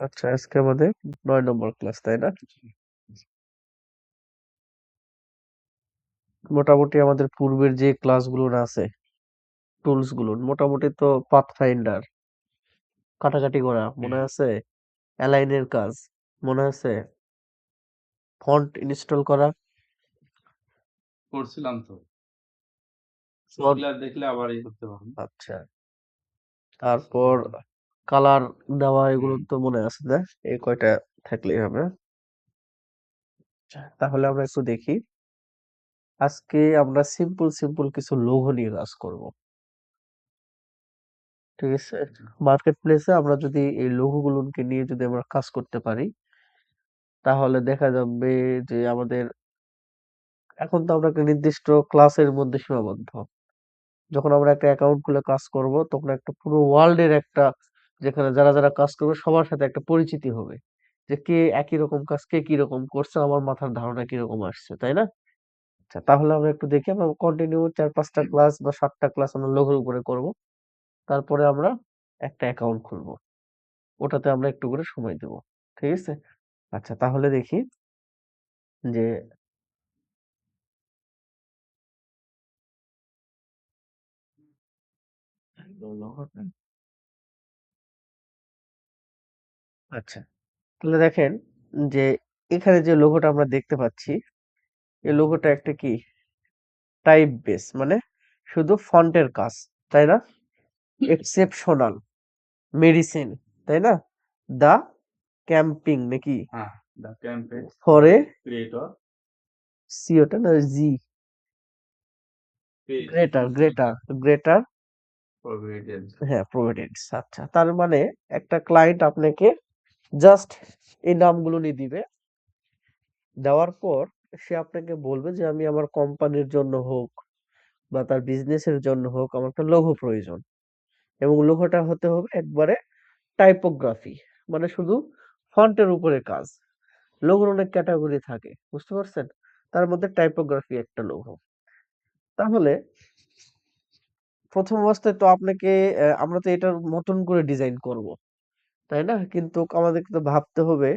আচ্ছা আজকে আমাদের নয় নম্বর ক্লাস তাই না? মোটামুটি আমাদের পূর্বের যে ক্লাসগুলো আছে টুলসগুলো মোটামুটি তো পাথ ফাইন্ডার কাটাকাটি করা মনে আছে? অ্যালাইনের কাজ মনে আছে? ফন্ট ইনস্টল করা। করছিলাম তো। ফন্ট ওগুলা দেখলে আবার ই করতে পারব। আচ্ছা। তারপর কালার দেওয়া এগুলো তো মনে আছে না এই কয়টা থাকলেই হবে। আচ্ছা, তাহলে আমরা একটু দেখি। আজকে আমরা সিম্পল সিম্পল কিছু লোগো নিয়ে কাজ করব। ঠিক আছে? মার্কেট প্লেসে আমরা যদি এই লোগো গুলোকে নিয়ে যদি আমরা কাজ করতে পারি তাহলে দেখা যাবে যে আমাদের এখন তো আমরা একটা নির্দিষ্ট ক্লাসের মধ্যে সীমাবদ্ধ। যখন আমরা একটা অ্যাকাউন্ট খুলে কাজ করব তখন একটা পুরো ওয়ার্ল্ডের একটা যেখানে যারা যারা কাজ করবে সবার সাথে একটা পরিচিতি হবে। যে কে একই রকম কাজ কে কি রকম করছে আমার মাথার ধারণা কীরকম আসছে তাই না? আচ্ছা তাহলে আমরা একটু দেখি আমরা কন্টিনিউ চার পাঁচটা ক্লাস বা সাতটা ক্লাস আমরা লোগোর উপরে করব। তারপরে আমরা একটা অ্যাকাউন্ট খুলবো। ওটাতে আমরা একটু করে সময় দেব ঠিক আছে? আচ্ছা তাহলে দেখি যে আচ্ছা। তাহলে দেখেন যে এখানে যে লোগোটা আমরা দেখতে পাচ্ছি এই লোগোটা একটা কি? টাইপ বেস মানে শুধু ফন্টের কাজ তাই না? এক্সেপশনাল মেডিসিন তাই না? দা ক্যাম্পিং নাকি? হ্যাঁ দ্য ক্যাম্পেজ ফরে ক্রিয়েটর সিওটা না জি গ্রেটার গ্রেটার গ্রেটার প্রভিডেন্স হ্যাঁ প্রভিডেন্স আচ্ছা। তার মানে একটা ক্লায়েন্ট আপনাকে জাস্ট এই নামগুলো নিয়ে দিবে। দেওয়ার পর সে আপনাকে বলবে যে, আমি আমার কোম্পানির জন্য হোক বা তার বিজনেসের জন্য হোক আমার একটা লোগো প্রয়োজন। এবং লোগোটা হতে হবে একবারে টাইপোগ্রাফি মানে শুধু ফন্টের উপরে কাজ। লোগোর অনেক ক্যাটাগরি থাকে, বুঝতে পারছেন? তার মধ্যে টাইপোগ্রাফি একটা লোগো তাহলে প্রথম অবস্থায় তো আপনাকে আমরা তো এটার মতন করে ডিজাইন করব। তাই না? কিন্তু আমাদেরকে তো ভাবতে হবে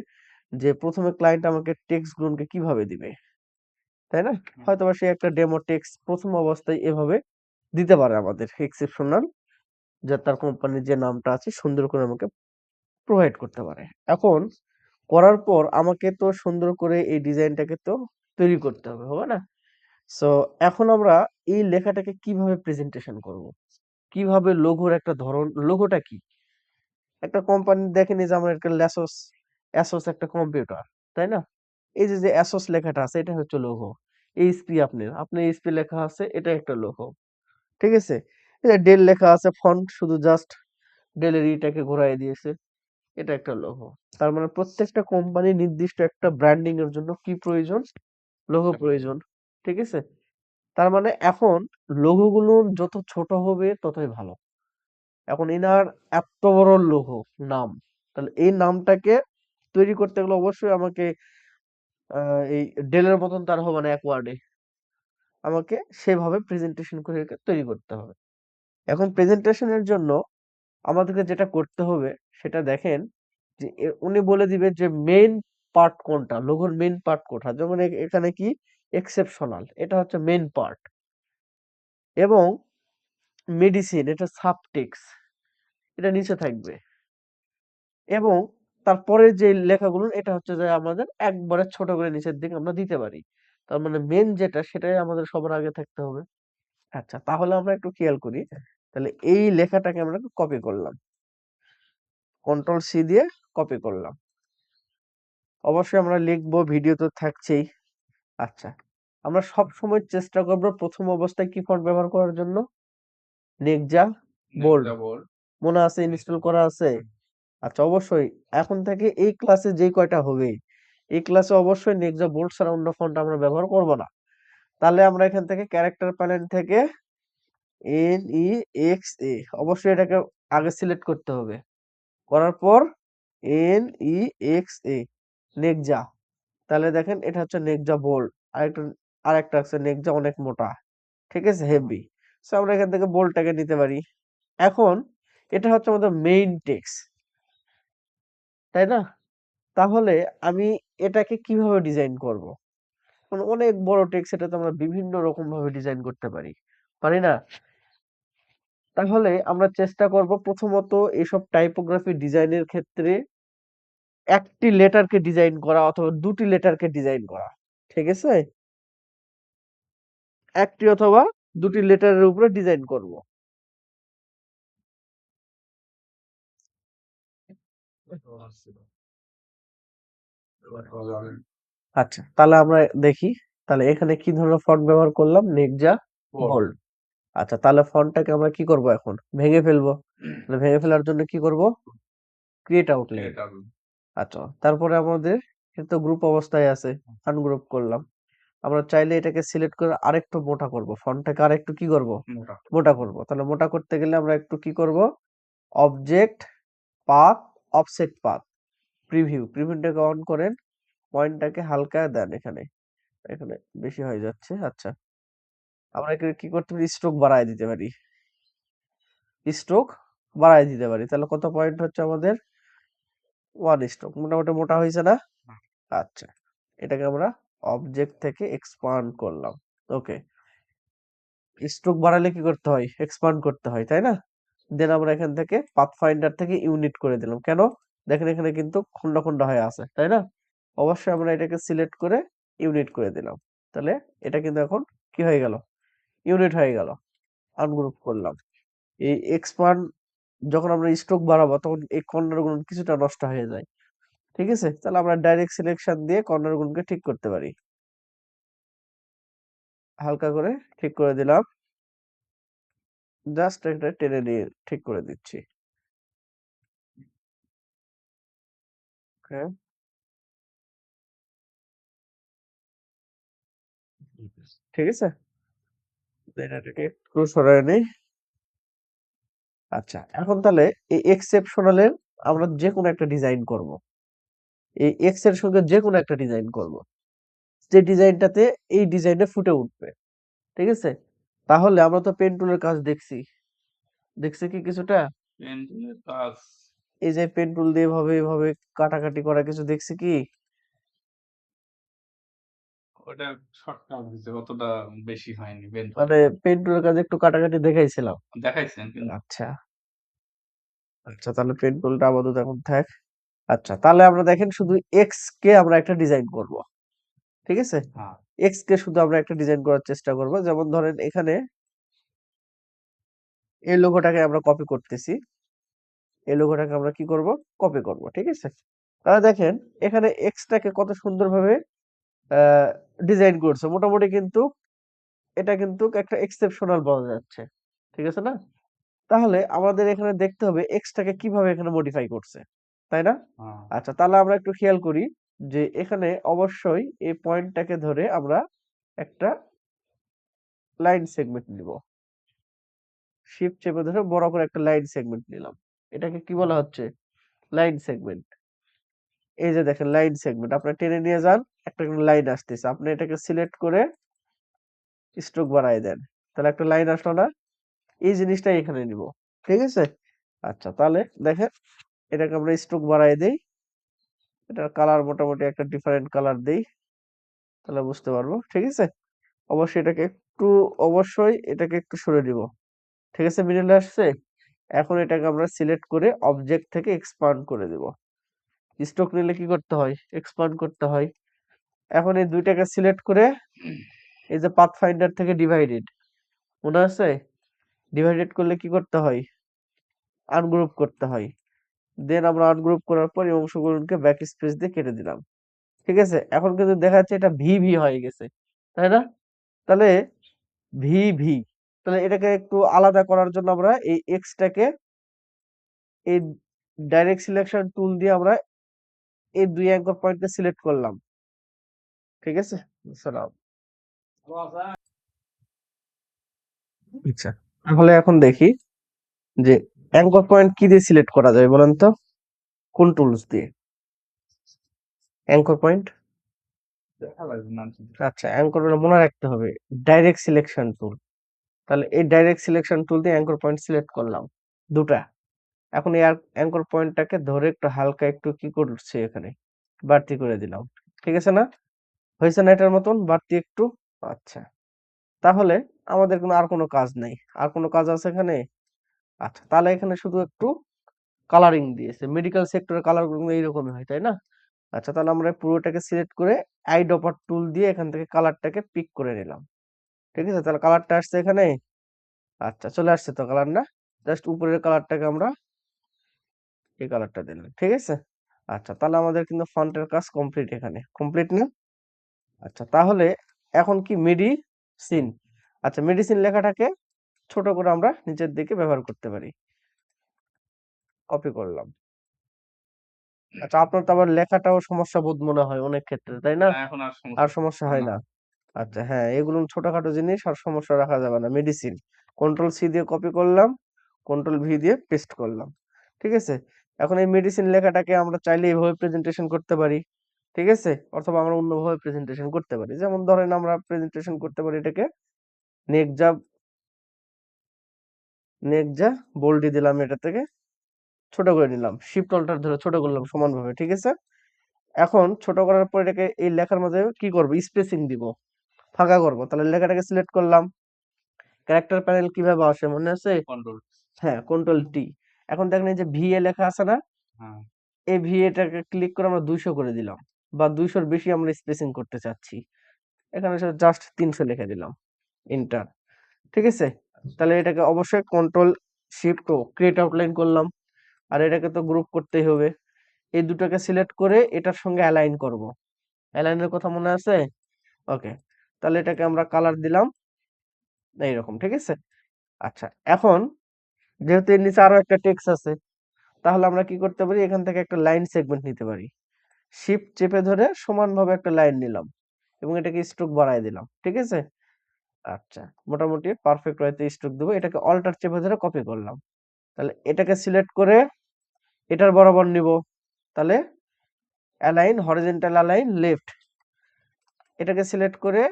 যে প্রথমে ক্লায়েন্ট আমাকে টেক্সট গুলোকে কীভাবে দিবে? তাই না? হয়তো বা সে একটা ডেমো টেক্সট প্রথম অবস্থায় এভাবে দিতে পারে আমাদের এক্সেপশনাল যে তার কোম্পানির যে নামটা আছে সুন্দর করে আমাকে প্রোভাইড করতে পারে। এখন করার পর আমাকে তো সুন্দর করে এই ডিজাইনটাকে তো তৈরি করতে হবে হবে না? সো এখন আমরা এই লেখাটাকে কীভাবে প্রেজেন্টেশন করব? কীভাবে লোগোর একটা ধরন লোগোটা কি? একটা কোম্পানি দেখেনি যে আমার একটা ল্যাসোস অ্যাসোস একটা কম্পিউটার তাই না? এই যে যে অ্যাসোস লেখাটা আছে এটা হচ্ছে লোগো এইচপি আপনার আপনার এইচপি লেখা আছে এটা একটা লোগো ঠিক আছে? এই যে ডেল লেখা আছে ফন্ট শুধু জাস্ট ডেলের ইটাকে ঘোরায় দিয়েছে এটা একটা লোগো তার মানে প্রত্যেকটা কোম্পানি নির্দিষ্ট একটা ব্র্যান্ডিং এর জন্য কি প্রয়োজন? লোগো প্রয়োজন ঠিক আছে? তার মানে এখন লোগো গুলো যত ছোট হবে ততই ভালো। এখন এনার এত বড় লোগো নাম। তাহলে এই নামটাকে তৈরি করতে গেলে অবশ্যই আমাকে এই ডেলের মতন তার হবে না এক ওয়ার্ডে। আমাকে সেভাবে প্রেজেন্টেশন করে তৈরি করতে হবে। এখন প্রেজেন্টেশনের জন্য আমাদেরকে যেটা করতে হবে, সেটা দেখেন যে উনি বলে দিবে যে মেইন পার্ট কোনটা? লোগোর মেইন পার্ট কোনটা? যেমন এখানে কি? এক্সেপশনাল এটা হচ্ছে মেইন পার্ট এবং মেডিসিন এটা সাবটেক্স এটা নিচে থাকবে। এবং তারপরে যে লেখাগুলো এটা হচ্ছে যে আমাদের একবারে ছোট করে নিচের দিকে আমরা দিতে পারি। তার মানে মেন যেটা সেটাই আমাদের সবার আগে থাকতে হবে। আচ্ছা তাহলে আমরা একটু খেয়াল করি। তাহলে এই লেখাটাকে আমরা কপি করলাম। কন্ট্রোল সি দিয়ে কপি করলাম। অবশ্যই আমরা লিখব ভিডিও তো থাকছেই। আচ্ছা আমরা সব সময় চেষ্টা করব প্রথম অবস্থায় কি ফন্ট ব্যবহার করার জন্য। নেকজা বোল্ড বল মনে আছে ইনস্টল করা আছে? আচ্ছা অবশ্যই। এখন থেকে এই ক্লাসে যে কয়টা হবে? এই ক্লাসে অবশ্যই নেক্সট বোল্ড ছাড়া অন্য ফোনটা আমরা ব্যবহার করব না। তাহলে আমরা এখান থেকে ক্যারেক্টার প্যানেল থেকে এন ই এক্স এ অবশ্যই এটাকে আগে সিলেক্ট করতে হবে। করার পর এন ই এক্স এ নেকজা তাহলে দেখেন এটা হচ্ছে নেকজা বোল্ড আরেকটা আরেকটা আছে নেকজা অনেক মোটা। ঠিক আছে হেভি সো আমরা এখান থেকে বোল্ডটাকে নিতে পারি। এখন এটা হচ্ছে আমাদের মেইন টেক্সট তাই না? তাহলে আমি এটাকে কীভাবে ডিজাইন করব? মানে অনেক বড় টেক্সট এটা তো আমরা বিভিন্ন রকম ভাবে ডিজাইন করতে পারি পারি না? তাহলে আমরা চেষ্টা করব প্রথমত এসব টাইপোগ্রাফি ডিজাইনের ক্ষেত্রে একটি লেটারকে ডিজাইন করা অথবা দুটি লেটারকে ডিজাইন করা, ঠিক আছে? একটি অথবা দুটি লেটারের উপরে ডিজাইন করব। আচ্ছা তাহলে আমরা দেখি তাহলে এখানে কি ধরনের ফন্ট ব্যবহার করলাম? নেকজা বোল্ড আচ্ছা তাহলে ফন্টটাকে আমরা কি করব এখন? ভেঙে ফেলব। তাহলে ভেঙে ফেলার জন্য কি করব? ক্রিয়েট আউটলাইন আচ্ছা তারপরে আমাদের কিন্তু গ্রুপ অবস্থায় আছে আনগ্রুপ করলাম। আমরা চাইলে এটাকে সিলেক্ট করে আরেকটু মোটা করব। ফন্টটাকে আরেকটু কি করব? মোটা। মোটা করব। তাহলে মোটা করতে গেলে আমরা একটু কি করব? Object path offset path preview প্রিভিউটাকে on করেন পয়েন্টটাকে হালকা দেন এখানে। এখানে বেশি হয়ে যাচ্ছে আচ্ছা। আমরা এখানে কি করতে পারি? স্ট্রোক বাড়ায় দিতে পারি। স্ট্রোক বাড়ায় দিতে পারি। তাহলে কত পয়েন্ট হচ্ছে আমাদের? ওয়ান স্ট্রোক মোটামুটি মোটা হয়েছে না? আচ্ছা। এটাকে আমরা অবজেক্ট থেকে এক্সপান্ড করলাম। ওকে স্ট্রোক বাড়ালে কি করতে হয়? এক্সপান্ড করতে হয়, তাই না? দেন আমরা এখান থেকে পাথফাইন্ডার থেকে ইউনিট করে দিলাম। কেন? দেখেন এখানে কিন্তু খন্ড খন্ড হয়ে আছে, তাই না? অবশ্যই আমরা এটাকে সিলেক্ট করে ইউনিট করে দিলাম। তাহলে এটা কিন্তু এখন কি হয়ে গেল? ইউনিট হয়ে গেল। আনগ্রুপ করলাম। এই এক্সপান্ড যখন আমরা স্ট্রোক বাড়াবো, তখন এই কর্নারগুলো কিছুটা নষ্ট হয়ে যায়। ঠিক আছে? তাহলে আমরা ডাইরেক্ট সিলেকশন দিয়ে কর্নার গুলোকে ঠিক করতে পারি। হালকা করে ঠিক করে দিলাম। জাস্ট একটা টেনে নিয়ে ঠিক করে দিচ্ছি। ওকে ঠিক আছে? এটাকে একটু সরায় নেই। আচ্ছা এখন তাহলে এই এক্সেপশনালের আমরা যে কোনো একটা ডিজাইন করব। এই এক্সের সঙ্গে যে কোনো একটা ডিজাইন করব। যে ডিজাইনটাতে এই ডিজাইনে ফুটে উঠবে। ঠিক আছে? তাহলে আমরা তো পেন টুলের কাজ দেখছি। দেখছি কি কিছুটা? পেন্সিলের কাজ। এই যে পেন টুল দিয়ে এভাবে এভাবে কাটাকাটি করা কিছু দেখছি কি? ওটা শর্ট কাট দিছে অতটা বেশি হয়নি মানে পেন টুলের কাজ একটু কাটাকাটি দেখাইছিলাম। দেখাইছেন আচ্ছা। আচ্ছা তাহলে পেন টুলটা আপাতত এখন থাক আচ্ছা তাহলে আমরা দেখেন শুধু এক্স কে আমরা একটা ডিজাইন করব। ঠিক আছে? হ্যাঁ। এক্স কে শুধু আমরা একটা ডিজাইন করার চেষ্টা করব। যেমন ধরেন এখানে এই লোগোটাকে আমরা কপি করতেছি। এই লোগোটাকে আমরা কি করব? কপি করব ঠিক আছে? তাহলে দেখেন এখানে এক্সটাকে কত সুন্দরভাবে ডিজাইন করছে। মোটামুটি কিন্তু এটা কিন্তু একটা এক্সেপশনাল বলা যাচ্ছে ঠিক আছে না? তাহলে আমাদের এখানে দেখতে হবে এক্সটাকে কীভাবে এখানে মডিফাই করছে তাই না? হ্যাঁ। আচ্ছা তাহলে আমরা একটু খেয়াল করি। যে এখানে অবশ্যই এই পয়েন্টটাকে ধরে আমরা একটা লাইন সেগমেন্ট নিব। শিফট চেপে ধরে বড় করে একটা লাইন সেগমেন্ট নিলাম। এটাকে কি বলা হচ্ছে? লাইন সেগমেন্ট এই যে দেখেন লাইন সেগমেন্ট আপনি টেনে নিয়ে যান, একটা লাইন আসতেছে। আপনি এটাকে সিলেক্ট করে স্ট্রোক বাড়ায় দেন। তাহলে একটা লাইন আসলো না। এই জিনিসটাই এখানে নিব। ঠিক আছে? আচ্ছা তাহলে দেখেন, এটাকে আমরা স্ট্রোক বাড়ায় দেই। এটার কালার মোটামুটি একটা ডিফারেন্ট কালার দেই, তাহলে বুঝতে পারব, ঠিক আছে? অবশ্যই এটাকে একটু, অবশ্যই এটাকে একটু সরে দিব ঠিক আছে মিডলে আসছে? এখন এটাকে আমরা সিলেক্ট করে অবজেক্ট থেকে এক্সপান্ড করে দেব। স্ট্রোক নিলে কি করতে হয়? এক্সপান্ড করতে হয়। এখন এই দুইটাকে সিলেক্ট করে এই যে পাথ ফাইন্ডার থেকে ডিভাইডেড মনে আছে? ডিভাইডেড করলে কি করতে হয়? আনগ্রুপ করতে হয়। দেন আমরা আনগ্রুপ করার পর এই অংশগুলোকে ব্যাক স্পেস দিয়ে কেটে দিলাম। ঠিক আছে? এখন কিন্তু দেখা যাচ্ছে এটা ভি ভি হয়ে গেছে। তাই না? তাহলে ভি ভি তাহলে এটাকে একটু আলাদা করার জন্য আমরা এই এক্সটাকে এই ডাইরেক্ট সিলেকশন টুল দিয়ে আমরা এই দুই অ্যাঙ্কর পয়েন্টকে সিলেক্ট করলাম। ঠিক আছে? সালাম আচ্ছা। তাহলে এখন দেখি যে অ্যাঙ্কর পয়েন্ট কি দিয়ে সিলেক্ট করা যায় বলেন তো? কোন টুলস দিয়ে? অ্যাঙ্কর পয়েন্ট আচ্ছা অ্যাঙ্কর মনে রাখতে হবে ডাইরেক্ট সিলেকশন টুল তাহলে এই ডাইরেক্ট সিলেকশন টুল দিয়ে অ্যাঙ্কর পয়েন্ট সিলেক্ট করলাম দুটা। এখন এই অ্যাঙ্কর পয়েন্টটাকে ধরে একটু হালকা একটু কি করছি এখানে বাড়তি করে দিলাম। ঠিক আছে না? হয়েছে না এটার মতন? বাড়তি একটু? আচ্ছা। তাহলে আমাদের কোনো আর কোনো কাজ নেই। আর কোনো কাজ আছে এখানে? আচ্ছা তাহলে এখানে শুধু একটু কালারিং দিয়েছে। মেডিকেল সেক্টরের কালারগুলো এইরকমই হয়, তাই না? আচ্ছা তাহলে আমরা পুরোটাকে সিলেক্ট করে আই ডপার টুল দিয়ে এখান থেকে কালারটাকে পিক করে নিলাম। ঠিক আছে, তাহলে কালারটা আসছে এখানে। আচ্ছা চলে আসছে তো কালার না? জাস্ট উপরের কালারটাকে আমরা এই কালারটা দিলাম, ঠিক আছে? আচ্ছা তাহলে আমাদের কিন্তু ফন্টের কাজ কমপ্লিট এখানে। কমপ্লিট না? আচ্ছা তাহলে এখন কি? মেডিসিন আচ্ছা মেডিসিন লেখাটাকে ছোট করে আমরা নিচের দিকে ব্যবহার করতে পারি। কপি করলাম। আচ্ছা আপনার তো আবার লেখাটাও সমস্যা বোধ মনে হয় অনেক ক্ষেত্রে তাই না? এখন আর সমস্যা হয় না। আচ্ছা হ্যাঁ এগুলো ছোটখাটো জিনিস আর সমস্যা রাখা যাবে না। মেডিসিন কন্ট্রোল সি দিয়ে কপি করলাম কন্ট্রোল ভি দিয়ে পেস্ট করলাম। ঠিক আছে? এখন এই মেডিসিন লেখাটাকে আমরা চাইলে এইভাবে প্রেজেন্টেশন করতে পারি। ঠিক আছে? অথবা আমরা অন্যভাবে প্রেজেন্টেশন করতে পারি। যেমন ধরেন আমরা প্রেজেন্টেশন করতে পারি এটাকে। নেকজা নেকজা বোল্ডি দিলাম এটা থেকে ছোট করে নিলাম। শিফট অল্টার ধরে ছোট করলাম সমানভাবে ঠিক আছে? এখন ছোট করার পর এটাকে এই লেখার মধ্যে কি করব? স্পেসিং দিব। ফাঁকা করব। তাহলে লেখাটাকে সিলেক্ট করলাম। ক্যারেক্টার প্যানেল কীভাবে আসে মনে আছে? কন্ট্রোল হ্যাঁ কন্ট্রোল টি এখন দেখেন এই যে ভি এ লেখা আছে না? হ্যাঁ। এই ভি এটাকে ক্লিক করে আমরা দুইশো করে দিলাম। বা দুইশোর বেশি আমরা স্পেসিং করতে চাচ্ছি। এখানে জাস্ট তিনশো লিখে দিলাম। ইন্টার ঠিক আছে? তাহলে এটাকে অবশ্যই control shift O create outline করলাম। আর এটাকে তো গ্রুপ করতেই হবে। এই দুটোকে সিলেক্ট করে এটার সঙ্গে অ্যালাইন করব। অ্যালাইনের কথা মনে আছে? ওকে তাহলে এটাকে আমরা কালার দিলাম। এইরকম ঠিক আছে? আচ্ছা এখন যেহেতু এর নিচে আরও একটা টেক্সট আছে, তাহলে আমরা কি করতে পারি? এখান থেকে একটা লাইন সেগমেন্ট নিতে পারি। শিফট চেপে ধরে সমানভাবে একটা লাইন নিলাম এবং এটাকে স্ট্রোক বাড়ায় দিলাম, ঠিক আছে? আচ্ছা মোটামুটি পারফেক্ট ওয়েতে স্ট্রোক দেবো। এটাকে অল্টার চেপে ধরে কপি করলাম। তাহলে এটাকে সিলেক্ট করে এটার বরাবর নিব। তাহলে অ্যালাইন হরিজেন্টাল অ্যালাইন লেফট এটাকে সিলেক্ট করে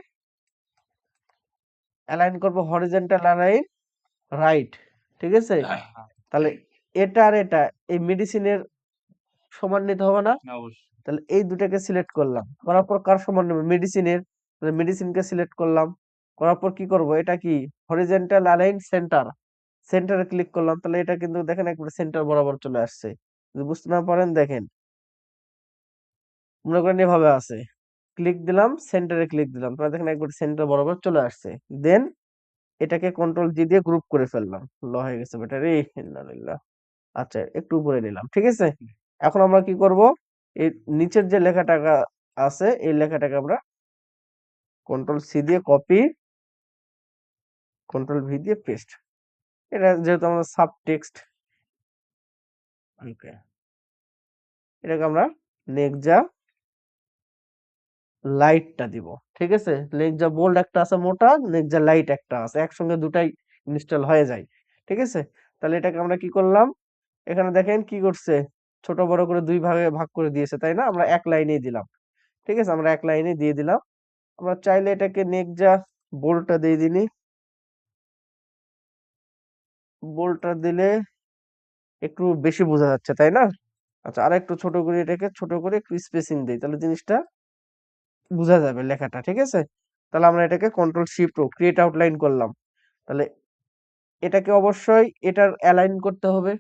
অ্যালাইন করব হরিজেন্টাল অ্যালাইন রাইট ঠিক আছে? তাহলে এটা আর এটা এই মেডিসিনের সমান নিতে হবে না। না, তাহলে এই দুটাকে সিলেক্ট করলাম। করার পর কার সমান নেব? মেডিসিনের তাহলে মেডিসিনকে সিলেক্ট করলাম। করার পর কি করব? এটা কি? হরিজেন্টাল অ্যালাইন সেন্টার সেন্টারে ক্লিক করলাম, তাহলে এটা কিন্তু দেখেন একবার সেন্টার বরাবর চলে আসছে। যদি বুঝতে না পারেন, দেখেন। মনে করেন এভাবে আছে। ক্লিক দিলাম সেন্টারে ক্লিক দিলাম, তাহলে দেখেন একবার সেন্টার বরাবর চলে আসছে। দেন এটাকে কন্ট্রোল জি দিয়ে গ্রুপ করে ফেললাম। ল হয়ে গেছে বেটা রে ইন্নালিল্লাহ আচ্ছা একটু উপরে নিলাম, ঠিক আছে? এখন আমরা কি করব? এই নিচের যে লেখাটা আছে, এই লেখাটাকে আমরা কন্ট্রোল সি দিয়ে কপি কন্ট্রোল ভি দিয়ে পেস্ট এটা যেহেতু আমাদের সাব টেক্সট ওকে এটাকে আমরা নেকজা লাইটটা দিব, ঠিক আছে? নেকজা বোল্ড একটা আছে মোটা নেকজা লাইট একটা আছে, একসঙ্গে দুটাই ইনস্টল হয়ে যায়, ঠিক আছে? তাহলে এটাকে আমরা কি করলাম? এখানে দেখেন কি করছে? ছোট বড় করে দুই ভাগে ভাগ করে দিয়েছে, তাই না? আমরা এক লাইনেই দিলাম, ঠিক আছে? আমরা এক লাইনে দিয়ে দিলাম। আমরা চাইলে এটাকে নেকজা বোল্ডটা দিয়ে দিনি বোল্ডটা দিলে একটু বেশি বোঝা যাচ্ছে তাই না? আচ্ছা আর একটু ছোট করে এটাকে ছোট করে একটু স্পেসিং দিই তাহলে জিনিসটা বোঝা যাবে লেখাটা ঠিক আছে? তাহলে আমরা এটাকে control shift O create outline করলাম। তাহলে এটাকে অবশ্যই এটার অ্যালাইন করতে হবে।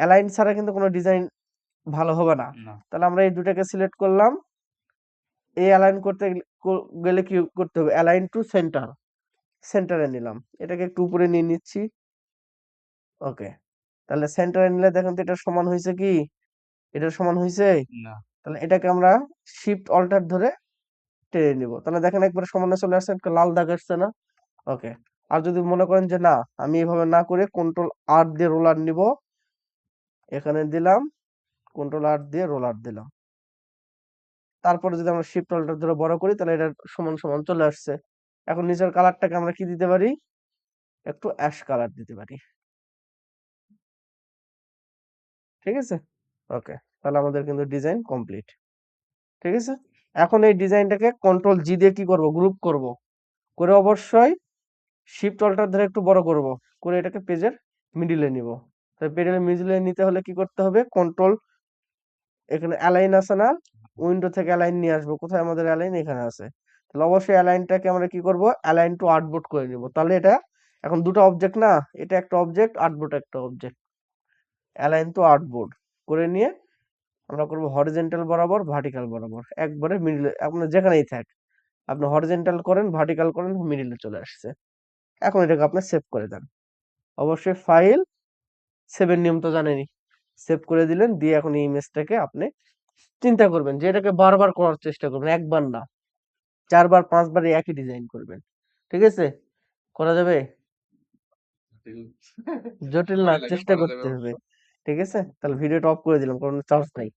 অ্যালাইন ছাড়া কিন্তু কোনো ডিজাইন ভালো হবে না। তাহলে আমরা এই দুটাকে সিলেক্ট করলাম। এই অ্যালাইন করতে গেলে কি করতে হবে? অ্যালাইন টু সেন্টার সেন্টারে নিলাম। এটাকে একটু উপরে নিয়ে নিচ্ছি। ওকে। তাহলে সেন্টারে নিলে দেখেন তো এটা সমান হয়েছে কি? এটার সমান হয়েছে না। তাহলে এটাকে আমরা শিফট অল্টার ধরে টেনে নিব। তাহলে দেখেন একবারে সমানে চলে আসছে একটা লাল দাগ আসছে না? ওকে। আর যদি মনে করেন যে না আমি এভাবে না করে কন্ট্রোল আর দিয়ে রোলার নিব এখানে দিলাম কন্ট্রোল আর দিয়ে রোলার দিলাম। তারপরে যদি আমরা শিফট অল্টার ধরে বড় করি তাহলে এটা সমান সমান চলে আসছে। এখন নিচের কালারটাকে আমরা কি দিতে পারি? একটু অ্যাশ কালার দিতে পারি। ঠিক আছে? ওকে তাহলে আমাদের কিন্তু ডিজাইন কমপ্লিট ঠিক আছে? এখন এই ডিজাইনটাকে কন্ট্রোল জি দিয়ে কি করব? গ্রুপ করব। করে অবশ্যই শিফট অল্টার ধরে একটু বড় করব। করে এটাকে পেজের মিডিলে নিব। তাহলে পেডেল মিডলে নিতে হলে কি করতে হবে? কন্ট্রোল এখানে অ্যালাইন আছে না? উইন্ডো থেকে অ্যালাইন নিয়ে আসব। কোথায় আমাদের অ্যালাইন এখানে আছে। তাহলে অবশ্যই অ্যালাইনটাকে আমরা কি করব? অ্যালাইন টু আর্টবোর্ড করে নিব। তাহলে এটা এখন দুটো অবজেক্ট না? এটা একটা অবজেক্ট আর্টবোর্ড একটা অবজেক্ট অ্যালাইন টু আর্টবোর্ড করে নিয়ে আমরা করব হরিজেন্টাল বরাবর ভার্টিক্যাল বরাবর। একবারে মিডলে আপনার যেখানেই থাক আপনি হরিজেন্টাল করেন ভার্টিক্যাল করেন মিডিলে চলে আসছে। এখন এটাকে আপনি সেভ করে দেন। অবশ্যই ফাইল সেভের নিয়ম তো জানেনই। সেভ করে দিলেন দিয়ে এখন এই ইমেজটাকে আপনি চিন্তা করবেন যে এটাকে বারবার করার চেষ্টা করবেন একবার না। চারবার পাঁচবার একই ডিজাইন করবেন। ঠিক আছে? করা যাবে? জটিল। না চেষ্টা করতে হবে। ঠিক আছে? তাহলে ভিডিওটা অফ করে দিলাম কারণ চার্জ নাই।